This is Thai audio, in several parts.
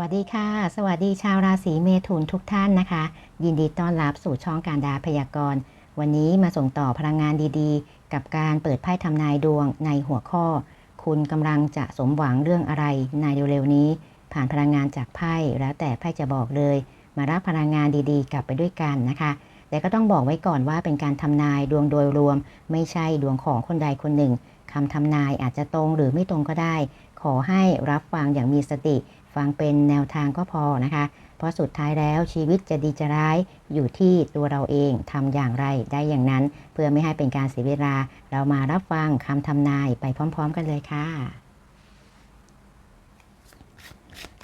วัสดีค่ะ สวัสดีชาวราศีเมถุนทุกท่านนะคะ ยินดีต้อนรับสู่ช่องการดาพยากรณ์ วันนี้มาส่งต่อพลังงานดีๆ กับการเปิดไพ่ทำนายดวงในหัวข้อ คุณกำลังจะสมหวังเรื่องอะไรในเร็วๆนี้ ผ่านพลังงานจากไพ่แล้วแต่ไพ่จะบอกเลย มารับพลังงานดีๆ กลับไปด้วยกันนะคะ แต่ก็ต้องบอกไว้ก่อนว่าเป็นการทำนายดวงโดยรวม ไม่ใช่ดวงของคนใดคนหนึ่งคำทำนายอาจจะตรงหรือไม่ตรงก็ได้ ขอให้รับฟังอย่างมีสติ ฟังเป็นแนวทางก็พอนะคะ เพราะสุดท้ายแล้วชีวิตจะดีจะร้ายอยู่ที่ตัวเราเองทำอย่างไรได้อย่างนั้น เพื่อไม่ให้เป็นการเสียเวลา เรามารับฟังคำทำนายไปพร้อม ๆ กันเลยค่ะ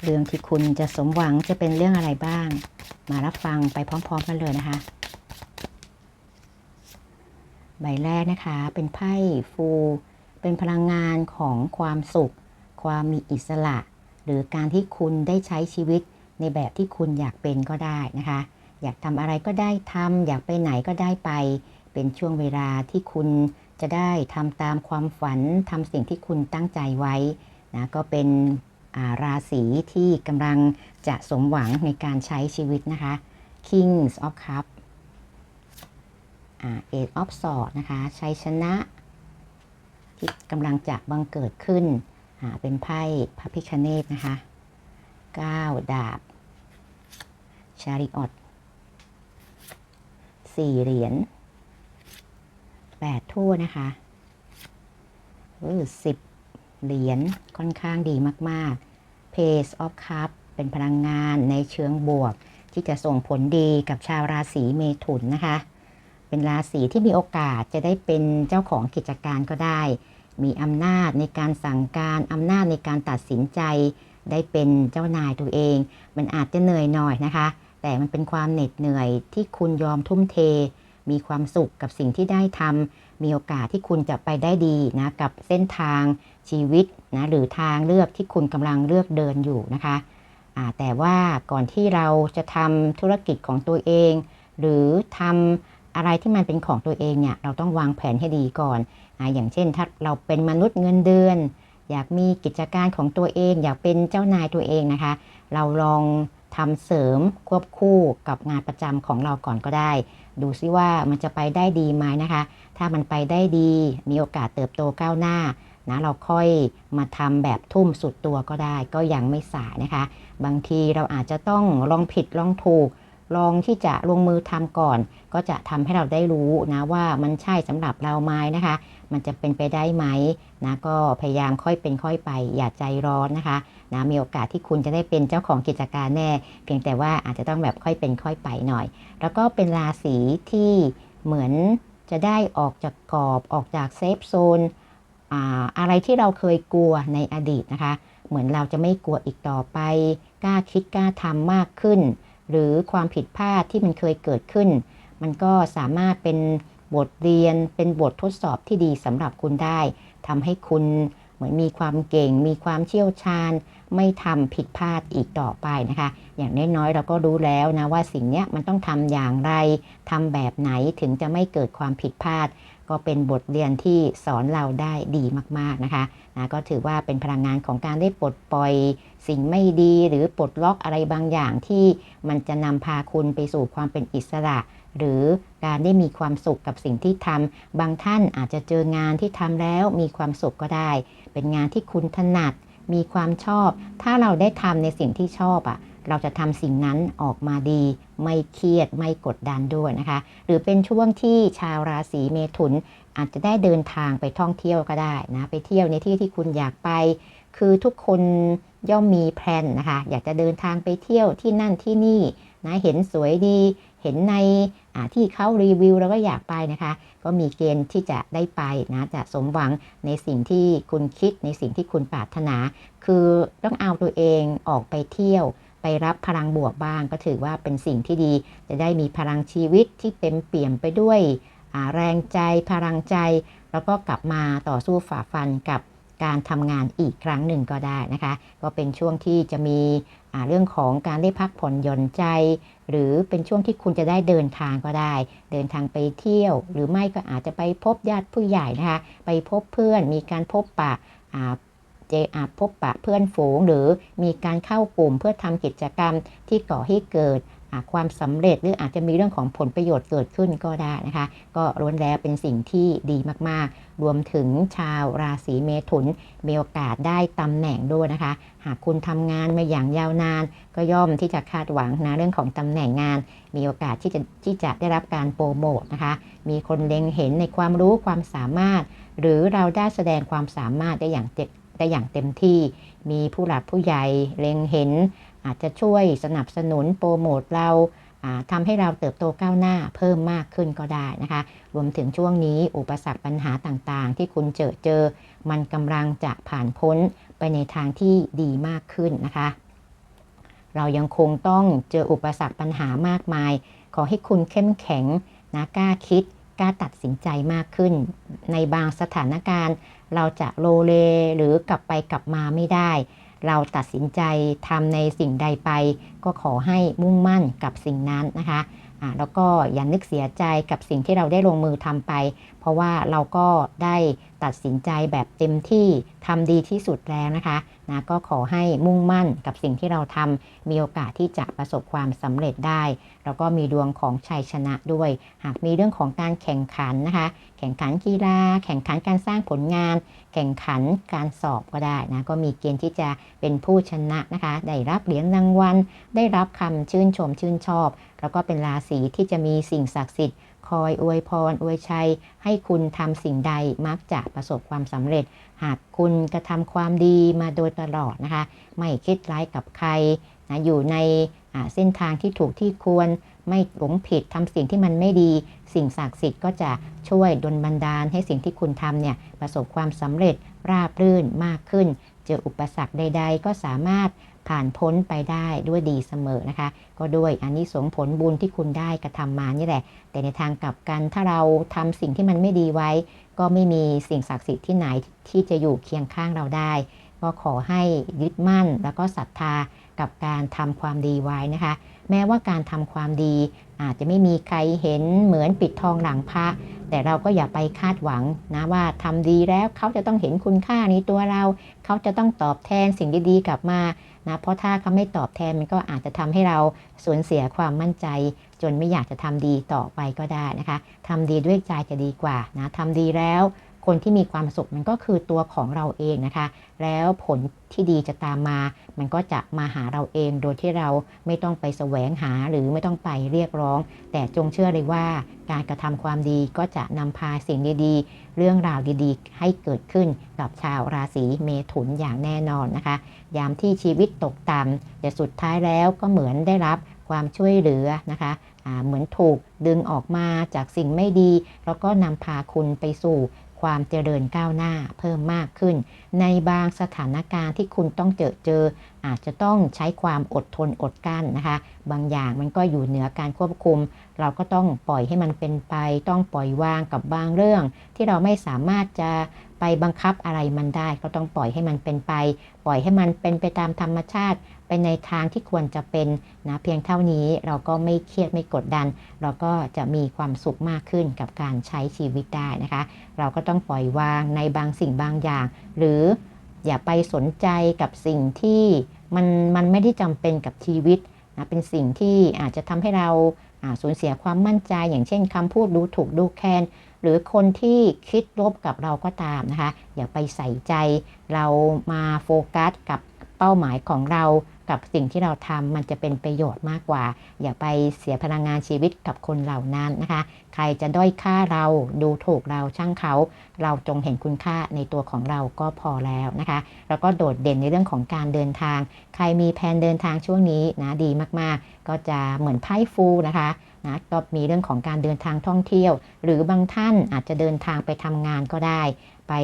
เรื่องที่คุณจะสมหวังจะเป็นเรื่องอะไรบ้าง มารับฟังไปพร้อม ๆ กันเลยนะคะ ใบแรกนะคะเป็นไพ่ฟู เป็นพลังงานของความสุข ความมีอิสระ หรือการที่คุณได้ใช้ชีวิตในแบบที่คุณอยากเป็นก็ได้นะคะ อยากทำอะไรก็ได้ทำอยากไปไหนก็ได้ไป เป็นช่วงเวลาที่คุณจะได้ทำตามความฝันทำสิ่งที่คุณตั้งใจไว้นะก็เป็นราศีที่กำลังจะสมหวังในการใช้ชีวิตนะคะ Kings of Cup เอ็ดออฟสอดนะคะ ชัยชนะ ที่กำลังจะบังเกิดขึ้น เป็นไพ่พระพิคเนตนะคะ9ดาบ ชาริออต4เหรียญ8ทั่วนะคะเออ10เหรียญค่อนข้างดีมาก ๆ Page of Cup เป็นพลังงานในเชิงบวก ที่จะส่งผลดีกับชาวราศีเมถุนนะคะ เป็นราศีที่มีโอกาสจะได้เป็นเจ้าของกิจการก็ได้ มีอำนาจในการสั่งการอำนาจในการตัดสินใจ ได้เป็นเจ้านายตัวเอง มันอาจจะเหนื่อยหน่อยนะคะ แต่มันเป็นความเหน็ดเหนื่อยที่คุณยอมทุ่มเท มีความสุขกับสิ่งที่ได้ทำมีโอกาสที่คุณจะไปได้ดีนะกับเส้นทางชีวิตนะหรือทางเลือกที่คุณกำลังเลือกเดินอยู่นะคะแต่ว่าก่อนที่เราจะทำธุรกิจของตัวเอง หรือทำ อะไรที่มันเป็นของตัวเองเนี่ยเราต้องวางแผนให้ดีก่อนออย่างเช่น ถ้าเราเป็นมนุษย์เงินเดือน อยากมีกิจการของตัวเอง อยากเป็นเจ้านายตัวเองนะคะ เราลองทำเสริมควบคู่กับงานประจำของเราก่อนก็ได้ ดูซิว่ามันจะไปได้ดีไหมนะคะ ถ้ามันไปได้ดีมีโอกาสเติบโตก้าวหน้านะเราค่อยมาทำแบบทุ่มสุดตัวก็ได้ ก็ยังไม่สายนะคะ บางทีเราอาจจะต้องลองผิดลองถูก ลองที่จะลงมือทำก่อน ก็จะทำให้เราได้รู้นะว่ามันใช่สำหรับเราไหมนะคะ มันจะเป็นไปได้ไหมนะก็พยายามค่อยเป็นค่อยไป อย่าใจร้อนนะคะนะมีโอกาสที่คุณจะได้เป็นเจ้าของกิจการแน่ เพียงแต่ว่าอาจจะต้องแบบค่อยเป็นค่อยไปหน่อย แล้วก็เป็นราศีที่เหมือนจะได้ออกจากกรอบออกจากเซฟโซนอะไรที่เราเคยกลัวในอดีตนะคะ เหมือนเราจะไม่กลัวอีกต่อไป กล้าคิดกล้าทำมากขึ้น หรือความผิดพลาดที่มันเคยเกิดขึ้น มันก็สามารถเป็นบทเรียนเป็นบททดสอบที่ดีสำหรับคุณได้ทำให้คุณเหมือนมีความเก่ง มีความเชี่ยวชาญ ไม่ทำผิดพลาดอีกต่อไปนะคะ อย่างน้อยๆเราก็รู้แล้วนะว่าสิ่งนี้มันต้องทำอย่างไรทำแบบไหนถึงจะไม่เกิดความผิดพลาด ก็เป็นบทเรียนที่สอนเราได้ดีมากๆนะคะนะก็ถือว่าเป็นพลังงานของการได้ปลดปล่อยสิ่งไม่ดีหรือปลดล็อกอะไรบางอย่างที่มันจะนำพาคุณไปสู่ความเป็นอิสระหรือการได้มีความสุขกับสิ่งที่ทำบางท่านอาจจะเจองานที่ทำแล้วมีความสุขก็ได้ เป็นงานที่คุณถนัด มีความชอบ ถ้าเราได้ทำในสิ่งที่ชอบอะ่ะ เราจะทำสิ่งนั้นออกมาดี ไม่เครียดไม่กดดันด้วยนะคะ หรือเป็นช่วงที่ชาวราศีเมถุน อาจจะได้เดินทางไปท่องเที่ยวก็ได้นะ ไปเที่ยวในที่ที่คุณอยากไป คือทุกคนย่อมมีแพลนนะคะ อยากจะเดินทางไปเที่ยวที่นั่นที่นี่นะ เห็นสวยดี เห็นในที่เขารีวิวเราก็อยากไปนะคะ ก็มีเกณฑ์ที่จะได้ไปนะจะสมหวังในสิ่งที่คุณคิดในสิ่งที่คุณปรารถนา คือต้องเอาตัวเองออกไปเที่ยว ไปรับพลังบวกบ้าง ก็ถือว่าเป็นสิ่งที่ดี จะได้มีพลังชีวิตที่เต็มเปี่ยมไปด้วยแรงใจพลังใจ แล้วก็กลับมาต่อสู้ฝ่าฟันกับการทำงานอีกครั้งหนึ่งก็ได้นะคะ ก็เป็นช่วงที่จะมีเรื่องของการได้พักผ่อนหย่อนใจ หรือเป็นช่วงที่คุณจะได้เดินทางก็ได้ เดินทางไปเที่ยว หรือไม่ก็อาจจะไปพบญาติผู้ใหญ่นะคะ ไปพบเพื่อนมีการพบปะ เจอาจพบปะเพื่อนฝูง หรือมีการเข้ากลุ่มเพื่อทำกิจกรรมที่ก่อให้เกิดความสำเร็จหรืออาจจะมีเรื่องของผลประโยชน์เกิดขึ้นก็ได้นะคะ ก็ล้วนแล้วเป็นสิ่งที่ดีมากๆ รวมถึงชาวราศีเมถุน มีโอกาสได้ตำแหน่งด้วยนะคะ หากคุณทำงานมาอย่างยาวนาน ก็ย่อมที่จะคาดหวังนะเรื่องของตำแหน่งงาน มีโอกาสที่จะที่จะได้รับการโปรโมทนะคะ มีคนเล็งเห็นในความรู้ความสามารถ หรือเราได้แสดงความสามารถได้อย่างเต็ม ได้อย่างเต็มที่ มีผู้หลักผู้ใหญ่เล็งเห็น อาจจะช่วยสนับสนุนโปรโมทเราทำให้เราเติบโตก้าวหน้าเพิ่มมากขึ้นก็ได้นะคะ รวมถึงช่วงนี้อุปสรรคปัญหาต่างๆ ที่คุณเจอเจอ มันกำลังจะผ่านพ้นไปในทางที่ดีมากขึ้นนะคะ เรายังคงต้องเจออุปสรรคปัญหามากมาย ขอให้คุณเข้มแข็งนะกล้าคิด ล้าตัดสินใจมากขึ้น ในบางสถานการณ์ เราจะโลเลหรือกลับไปกลับมาไม่ได้ เราตัดสินใจทำในสิ่งใดไป ก็ขอให้มุ่งมั่นกับสิ่งนั้นนะคะแล้วก็อย่านึกเสียใจกับสิ่งที่เราได้ลงมือทำไป เพราะว่าเราก็ได้ ตัดสินใจแบบเต็มที่ทำดีที่สุดแล้วนะคะนะก็ขอให้มุ่งมั่นกับสิ่งที่เราทำมีโอกาสที่จะประสบความสำเร็จได้ แล้วก็มีดวงของชัยชนะด้วย หากมีเรื่องของการแข่งขันนะคะ แข่งขันกีฬา แข่งขันการสร้างผลงาน แข่งขันการสอบก็ได้นะก็มีเกณฑ์ที่จะเป็นผู้ชนะนะคะ ได้รับเหรียญรางวัลได้รับคำชื่นชมชื่นชอบ แล้วก็เป็นราศีที่จะมีสิ่งศักดิ์สิทธิ์ คอยอวยพรอวยชัย ให้คุณทำสิ่งใดมักจะประสบความสำเร็จ หากคุณกระทำความดีมาโดยตลอดนะคะ ไม่คิดร้ายกับใครนะอยู่ในเส้นทางที่ถูกที่ควรไม่หลงผิดทำสิ่งที่มันไม่ดี สิ่งศักดิ์สิทธิ์ก็จะช่วยดลบันดาลให้สิ่งที่คุณทำเนี่ยประสบความสำเร็จราบรื่นมากขึ้น เจออุปสรรคใด ๆ ก็สามารถผ่านพ้นไปได้ด้วยดีเสมอนะคะ ก็ด้วยอันนี้สงผลบุญที่คุณได้กระทำมานี่แหละ แต่ในทางกลับกันถ้าเราทำสิ่งที่มันไม่ดีไว้ ก็ไม่มีสิ่งศักดิ์สิทธิ์ที่ไหนที่จะอยู่เคียงข้างเราได้ ก็ขอให้ยึดมั่นแล้วก็ศรัทธากับการทำความดีไว้นะคะ แม้ว่าการทำความดี อาจจะไม่มีใครเห็นเหมือนปิดทองหลังพระ แต่เราก็อย่าไปคาดหวังนะว่าทำดีแล้วเขาจะต้องเห็นคุณค่าในตัวเรา เขาจะต้องตอบแทนสิ่งดีๆกลับมานะเพราะถ้าเขาไม่ตอบแทนมันก็อาจจะทำให้เราสูญเสียความมั่นใจ จนไม่อยากจะทำดีต่อไปก็ได้นะคะทำดีด้วยใจจะดีกว่านะทำดีแล้ว คนที่มีความสุขมันก็คือตัวของเราเองนะคะ แล้วผลที่ดีจะตามมา มันก็จะมาหาเราเองโดยที่เราไม่ต้องไปแสวงหาหรือไม่ต้องไปเรียกร้อง แต่จงเชื่อเลยว่าการกระทำความดีก็จะนำพาสิ่งดีๆ เรื่องราวดีๆ ให้เกิดขึ้นกับชาวราศีเมถุนอย่างแน่นอนนะคะ ยามที่ชีวิตตกต่ำแต่สุดท้ายแล้วก็เหมือนได้รับความช่วยเหลือนะคะเหมือนถูกดึงออกมาจากสิ่งไม่ดี แล้วก็นำพาคุณไปสู่ ความเจริญก้าวหน้าเพิ่มมากขึ้น ในบางสถานการณ์ที่คุณต้องเจอเจอ อาจจะต้องใช้ความอดทนอดกั้นนะคะ บางอย่างมันก็อยู่เหนือการควบคุม เราก็ต้องปล่อยให้มันเป็นไป ต้องปล่อยวางกับบางเรื่อง ที่เราไม่สามารถจะไปบังคับอะไรมันได้ ก็ต้องปล่อยให้มันเป็นไป ปล่อยให้มันเป็นไปตามธรรมชาติ ไปในทางที่ควรจะเป็นนะเพียงเท่านี้เราก็ไม่เครียดไม่กดดัน เราก็จะมีความสุขมากขึ้นกับการใช้ชีวิตได้นะคะ เราก็ต้องปล่อยวางในบางสิ่งบางอย่าง หรืออย่าไปสนใจกับสิ่งที่มันมันไม่ได้จำเป็นกับชีวิตนะเป็นสิ่งที่อาจจะทำให้เราสูญเสียความมั่นใจ อย่างเช่นคำพูดดูถูกดูแคลนหรือคนที่คิดลบกับเราก็ตามนะคะ อย่าไปใส่ใจ เรามาโฟกัสกับ เป้าหมายของเรากับสิ่งที่เราทำมันจะเป็นประโยชน์มากกว่า อย่าไปเสียพลังงานชีวิตกับคนเหล่านั้นนะคะ ใครจะด้อยค่าเราดูถูกเราช่างเขา เราจงเห็นคุณค่าในตัวของเราก็พอแล้วนะคะ แล้วก็โดดเด่นในเรื่องของการเดินทาง ใครมีแผนเดินทางช่วงนี้นะดีมากๆ ก็จะเหมือนไพ่ฟูนะคะนะก็มีเรื่องของการเดินทางท่องเที่ยว หรือบางท่านอาจจะเดินทางไปทำงานก็ได้ ไป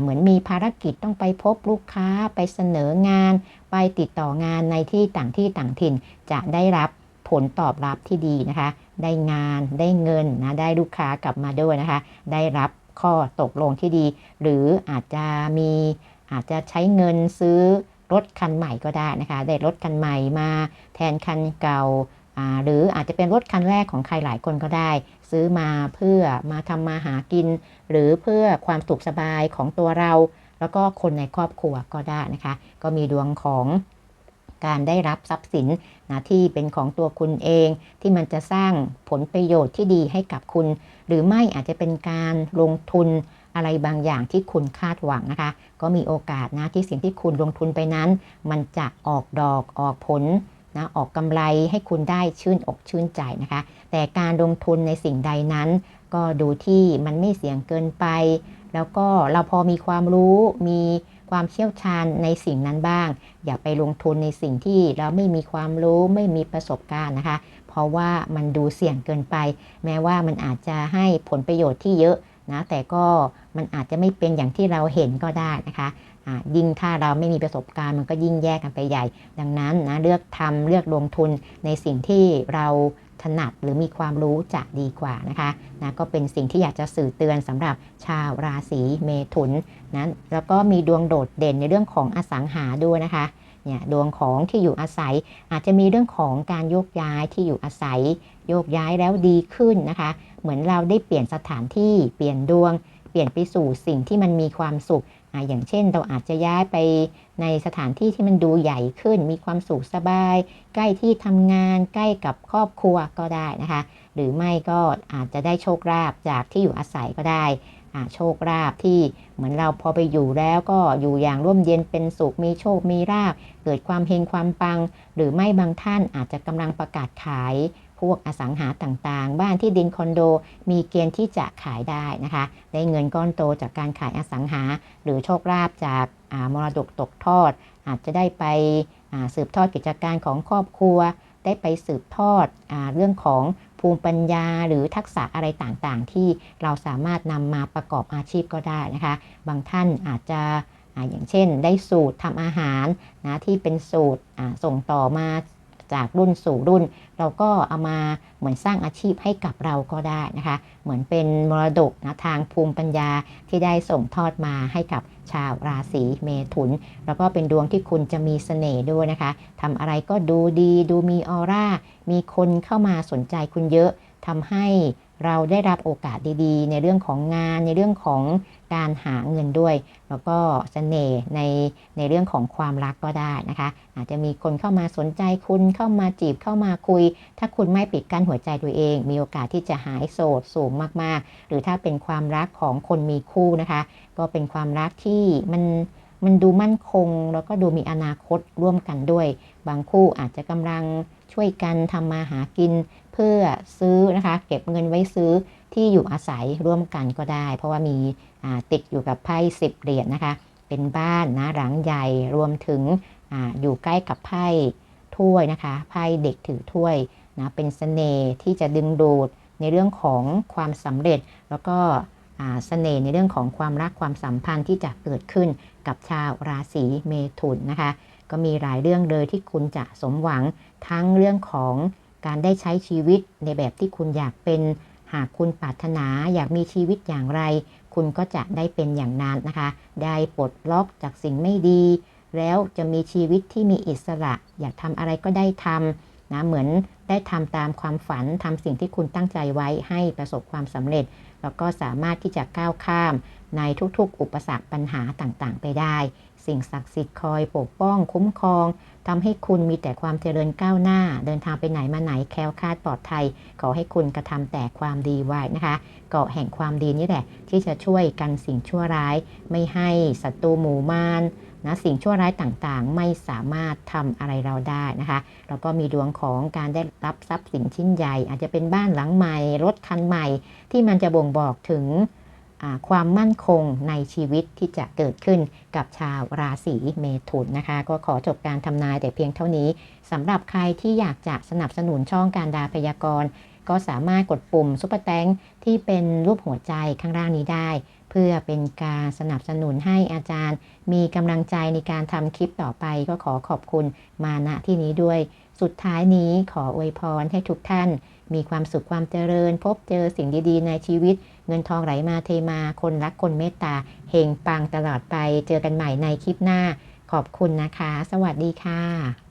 เหมือนมีภารกิจต้องไปพบลูกค้าไปเสนองาน ไปติดต่องานในที่ต่างที่ต่างถิ่นจะได้รับผลตอบรับที่ดีนะคะ ได้งานได้เงินนะได้ลูกค้ากลับมาด้วยนะคะ ได้รับข้อตกลงที่ดี หรืออาจจะมีอาจจะใช้เงินซื้อรถคันใหม่ก็ได้นะคะ ได้รถคันใหม่มาแทนคันเก่า หรืออาจจะเป็นรถคันแรกของใครหลายคนก็ได้ ซื้อมาเพื่อมาทำมาหากิน หรือเพื่อความสุขสบายของตัวเรา แล้วก็คนในครอบครัวก็ได้นะคะ ก็มีดวงของการได้รับทรัพย์สินนะที่เป็นของตัวคุณเอง ที่มันจะสร้างผลประโยชน์ที่ดีให้กับคุณ หรือไม่อาจจะเป็นการลงทุนอะไรบางอย่างที่คุณคาดหวังนะคะ ก็มีโอกาสนะที่สิ่งที่คุณลงทุนไปนั้น มันจะออกดอกออกผล นะออกกำไรให้คุณได้ชื่นอกชื่นใจนะคะ แต่การลงทุนในสิ่งใดนั้น ก็ดูที่มันไม่เสี่ยงเกินไป แล้วก็เราพอมีความรู้มีความเชี่ยวชาญในสิ่งนั้นบ้าง อย่าไปลงทุนในสิ่งที่เราไม่มีความรู้ไม่มีประสบการณ์นะคะ เพราะว่ามันดูเสี่ยงเกินไป แม้ว่ามันอาจจะให้ผลประโยชน์ที่เยอะนะแต่ก็มันอาจจะไม่เป็นอย่างที่เราเห็นก็ได้นะคะะ ยิ่งถ้าเราไม่มีประสบการณ์มันก็ยิ่งแยกกันไปใหญ่ ดังนั้นนะเลือกทำเลือกลงทุนในสิ่งที่เราถนัดหรือมีความรู้จะดีกว่านะคะนะก็เป็นสิ่งที่อยากจะสื่อเตือนสำหรับชาวราศีเมถุนนะแล้วก็มีดวงโดดเด่นในเรื่องของอสังหาด้วยนะคะเนี่ยดวงของที่อยู่อาศัยอาจจะมีเรื่องของการโยกย้ายที่อยู่อาศัย โยกย้ายแล้วดีขึ้นนะคะ เหมือนเราได้เปลี่ยนสถานที่เปลี่ยนดวง เปลี่ยนไปสู่สิ่งที่มันมีความสุข ออย่างเช่นเราอาจจะย้ายไปในสถานที่ที่มันดูใหญ่ขึ้น มีความสุขสบาย ใกล้ที่ทำงาน ใกล้กับครอบครัวก็ได้นะคะ หรือไม่ก็อาจจะได้โชคลาภจากที่อยู่อาศัยก็ได้โชคลาภที่เหมือนเราพอไปอยู่แล้วก็อยู่อย่างร่มเย็นเป็นสุขมีโชคมีลาภเกิดความเฮงความปัง หรือไม่บางท่านอาจจะกำลังประกาศขาย วกอสังหาต่างๆ บ้านที่ดินคอนโด มีเกณฑ์ที่จะขายได้นะคะ ได้เงินก้อนโตจากการขายอสังหา หรือโชคลาภจากมรดกตกทอด อาจจะได้ไปสืบทอดกิจการของครอบครัว ได้ไปสืบทอดอเรื่องของภูมิปัญญาหรือทักษะอะไรต่างๆ ที่เราสามารถนำมาประกอบอาชีพก็ได้นะคะ บางท่านอาจจะอย่างเช่น ได้สูตรทำอาหารนะที่เป็นสูตรส่งต่อมา จากรุ่นสู่รุ่น เราก็เอามาเหมือนสร้างอาชีพให้กับเราก็ได้นะคะ เหมือนเป็นมรดกนะทางภูมิปัญญาที่ได้ส่งทอดมาให้กับชาวราศีเมถุน แล้วก็เป็นดวงที่คุณจะมีเสน่ห์ด้วยนะคะทำอะไรก็ดูดี ดูมีออร่า มีคนเข้ามาสนใจคุณเยอะทำให้ เราได้รับโอกาสดีๆ ในเรื่องของงานในเรื่องของการหาเงินด้วย แล้วก็เสน่ห์ในในเรื่องของความรักก็ได้นะคะ อาจจะมีคนเข้ามาสนใจคุณเข้ามาจีบเข้ามาคุย ถ้าคุณไม่ปิดกั้นหัวใจตัวเอง มีโอกาสที่จะหายโสดสูงมากๆ หรือถ้าเป็นความรักของคนมีคู่นะคะ ก็เป็นความรักที่มันมันดูมั่นคง แล้วก็ดูมีอนาคตร่วมกันด้วย บางคู่อาจจะกำลังช่วยกันทำมาหากิน เพื่อซื้อนะคะ เก็บเงินไว้ซื้อที่อยู่อาศัยร่วมกันก็ได้ เพราะว่ามีติดอยู่กับไพ่สิบเหรียญนะคะ เป็นบ้านนะหลังใหญ่รวมถึงออยู่ใกล้กับไพ่ถ้วยนะคะไพ่เด็กถือถ้วยนะเป็นสเสน่ห์ที่จะดึงดูดในเรื่องของความสำเร็จ แล้วก็สเสน่ห์ในเรื่องของความรักความสัมพันธ์ที่จะเกิดขึ้นกับชาวราศีเมถุนนะคะ ก็มีหลายเรื่องเลยที่คุณจะสมหวังทั้งเรื่องของ การได้ใช้ชีวิตในแบบที่คุณอยากเป็น หากคุณปรารถนาอยากมีชีวิตอย่างไร คุณก็จะได้เป็นอย่างนั้นนะคะ ได้ปลดล็อกจากสิ่งไม่ดี แล้วจะมีชีวิตที่มีอิสระ อยากทำอะไรก็ได้ทำนะ เหมือนได้ทำตามความฝันทำสิ่งที่คุณตั้งใจไว้ให้ประสบความสำเร็จ แล้วก็สามารถที่จะก้าวข้ามในทุกๆ อุปสรรคปัญหาต่างๆ ไปได้ สิ่งศักดิ์สิทธิ์คอยปกป้อง คุ้มครองทำให้คุณมีแต่ความเจริญก้าวหน้า เดินทางไปไหนมาไหนแคล้วคลาดปลอดภัย ขอให้คุณกระทำแต่ความดีไว้นะคะ เกาะแห่งความดีนี่แหละ ที่จะช่วยกันสิ่งชั่วร้าย ไม่ให้ศัตรูหมู่มารนะสิ่งชั่วร้ายต่างๆ ไม่สามารถทำอะไรเราได้นะคะแล้วก็มีดวงของการได้รับทรัพย์สินชิ้นใหญ่ อาจจะเป็นบ้านหลังใหม่รถคันใหม่ ที่มันจะบ่งบอกถึง ความมั่นคงในชีวิตที่จะเกิดขึ้นกับชาวราศีเมถุนนะคะ ก็ขอจบการทำนายแต่เพียงเท่านี้สำหรับใครที่อยากจะสนับสนุนช่องการดาพยากรณ์ ก็สามารถกดปุ่มซุปเปอร์แตงที่เป็นรูปหัวใจข้างล่างนี้ได้ เพื่อเป็นการสนับสนุนให้อาจารย์ มีกำลังใจในการทำคลิปต่อไปก็ขอขอบคุณมาณที่นี้ด้วย สุดท้ายนี้ขออวยพรให้ทุกท่าน มีความสุขความเจริญ พบเจอสิ่งดีๆ ในชีวิต เงินทองไหลมาเทมา คนรักคนเมตตาเฮงปังตลอดไป เจอกันใหม่ในคลิปหน้า ขอบคุณนะคะ สวัสดีค่ะ